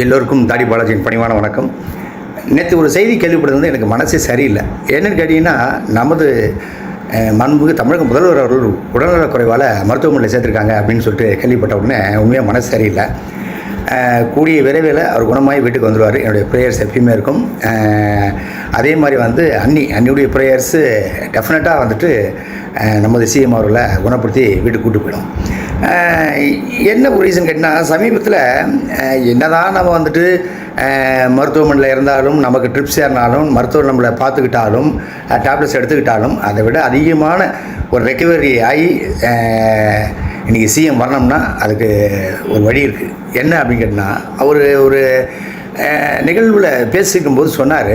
எல்லோருக்கும் தாடி பாலாஜியின் பணிவான வணக்கம். நேற்று ஒரு செய்தி கேள்விப்பட்டது வந்து எனக்கு மனசே சரியில்லை. என்னென்னு கேட்டிங்கன்னா நமது அஹ், தமிழக முதல்வர் அவர்கள் உடல்நலக் குறைவால் மருத்துவமனையில் சேர்த்துருக்காங்க அப்படின்னு சொல்லிட்டு கேள்விப்பட்ட உடனே உண்மையாக மனசு சரியில்லை. கூடிய விரைவில் அவர் குணமாகி வீட்டுக்கு வந்துடுவார். என்னுடைய ப்ரேயர்ஸ் எப்பயுமே இருக்கும். அதே மாதிரி வந்து அன்னி அன்னியுடைய ப்ரேயர்ஸு டெஃபினட்டாக வந்துட்டு நமது சிஎம் அவர்களை குணப்படுத்தி வீட்டுக்கு கூப்பிட்டு போயிடும். என்ன ஒரு ரீசன் கேட்டால் சமீபத்தில் என்னதான் நம்ம வந்துட்டு மருத்துவமனையில் இருந்தாலும் நமக்கு ட்ரிப்ஸ் ஏறினாலும் மருத்துவர் நம்மளை பார்த்துக்கிட்டாலும் டேப்லெட்ஸ் எடுத்துக்கிட்டாலும் அதை விட அதிகமான ஒரு ரெக்கவரி ஆகி இன்றைக்கி சிஎம் வரணும்னா அதுக்கு ஒரு வழி இருக்குது என்ன அப்படின்னு கேட்டால் அவர் ஒரு நிகழ்வில் பேசிக்கும் போது சொன்னார்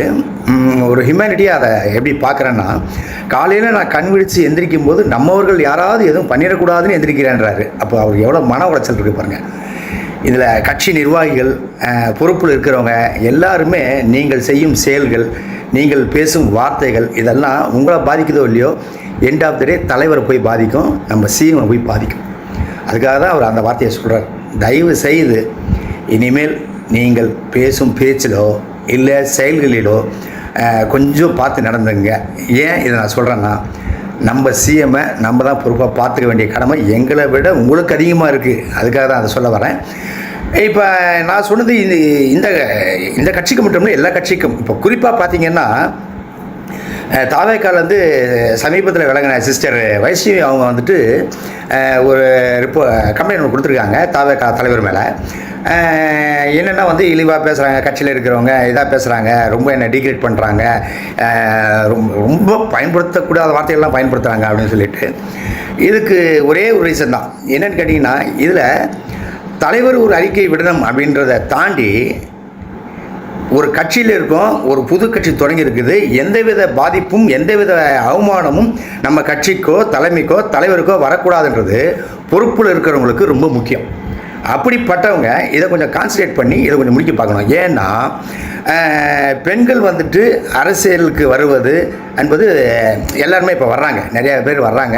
ஒரு ஹியூமனிட்டியாக அதை எப்படி பார்க்குறேன்னா காலையில் நான் கண் விழித்து எந்திரிக்கும் போது நம்மவர்கள் யாராவது எதுவும் பண்ணிடக்கூடாதுன்னு எந்திரிக்கிறேன்றாரு. அப்போ அவர் எவ்வளோ மன உளைச்சல் இருக்கு பாருங்கள் இதில் கட்சி நிர்வாகிகள் பொறுப்பில் இருக்கிறவங்க எல்லாருமே நீங்கள் செய்யும் செயல்கள் நீங்கள் பேசும் வார்த்தைகள் இதெல்லாம் உங்களை பாதிக்குதோ இல்லையோ எண்ட் ஆஃப் த டே தலைவரை போய் பாதிக்கும் நம்ம சிஎம் போய் பாதிக்கும். அதுக்காக தான் அவர் அந்த வார்த்தையை சொல்கிறார் தயவு செய்து இனிமேல் நீங்கள் பேசும் பேச்சிலோ இல்லை செயல்களிலோ கொஞ்சம் பார்த்து நடந்துங்க. ஏன் இதை நான் சொல்கிறேன்னா நம்ம சிஎம்மை நம்ம தான் பொறுப்பாக பார்த்துக்க வேண்டிய கடமை எங்களை விட உங்களுக்கு அதிகமாக இருக்குது அதுக்காக தான் அதை சொல்ல வரேன். இப்போ நான் சொன்னது இந்த இந்த இந்த கட்சிக்கு மட்டும் எல்லா கட்சிக்கும். இப்போ குறிப்பாக பார்த்தீங்கன்னா தாவேக்கால் வந்து சமீபத்தில் விளங்கின சிஸ்டர் வைஷ்ணவி அவங்க வந்துட்டு ஒரு ரிப்போ கம்ப்ளைண்ட் ஒன்று கொடுத்துருக்காங்க தாவேக்கா தலைவர் மேலே. என்னென்னா வந்து இழிவாக பேசுகிறாங்க கட்சியில் இருக்கிறவங்க இதாக பேசுகிறாங்க ரொம்ப என்னை டிகிரேட் பண்ணுறாங்க ரொம்ப ரொம்ப பயன்படுத்தக்கூடாத வார்த்தைகள்லாம் பயன்படுத்துகிறாங்க அப்படின்னு சொல்லிட்டு. இதுக்கு ஒரே ஒரு ரீசன் தான். என்னென்னு கேட்டிங்கன்னா இதில் தலைவர் ஒரு அறிக்கை விடணும் அப்படின்றத தாண்டி ஒரு கட்சியில் இருக்கோம் ஒரு புது கட்சி தொடங்கியிருக்குது எந்தவித பாதிப்பும் எந்தவித அவமானமும் நம்ம கட்சிக்கோ தலைமைக்கோ தலைவருக்கோ வரக்கூடாதுன்றது பொறுப்பில் இருக்கிறவங்களுக்கு ரொம்ப முக்கியம். அப்படிப்பட்டவங்க இதை கொஞ்சம் கான்சன்ட்ரேட் பண்ணி இதை கொஞ்சம் முடிக்க பார்க்கணும். ஏன்னா பெண்கள் வந்துட்டு அரசியலுக்கு வருவது என்பது எல்லாருமே இப்போ வர்றாங்க. நிறையா பேர் வர்றாங்க.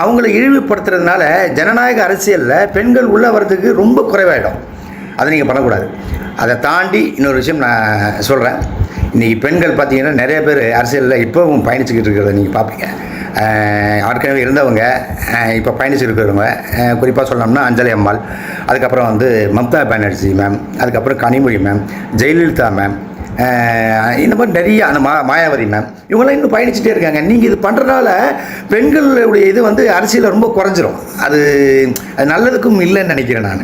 அவங்கள அவங்களை இழிவுபடுத்துறதுனால ஜனநாயக அரசியலில் பெண்கள் உள்ளே வர்றதுக்கு ரொம்ப குறைவாயிடும். அதை நீங்கள் பண்ணக்கூடாது. அதை தாண்டி இன்னொரு விஷயம் நான் சொல்கிறேன் இன்றைக்கி பெண்கள் பார்த்தீங்கன்னா நிறைய பேர் அரசியலில் இப்போவும் பயணிச்சுக்கிட்டு இருக்கிறத நீங்கள் பார்ப்பீங்க ஏற்கனவே இருந்தவங்க இப்போ பயணிச்சுட்டு இருக்கிறவங்க குறிப்பாக சொல்லணும்னா அஞ்சலி அம்மாள் அதுக்கப்புறம் வந்து மம்தா பானர்ஜி மேம் அதுக்கப்புறம் கனிமொழி மேம் ஜெயலலிதா மேம் இந்த மாதிரி நிறைய அந்த மா மாயாவதி மேம் இவங்களாம் இன்னும் பயணிச்சுட்டே இருக்காங்க. நீங்கள் இது பண்ணுறதுனால பெண்களுடைய இது வந்து அரசியலில் ரொம்ப குறைஞ்சிரும். அது அது நல்லதுக்கும் இல்லைன்னு நினைக்கிறேன் நான்.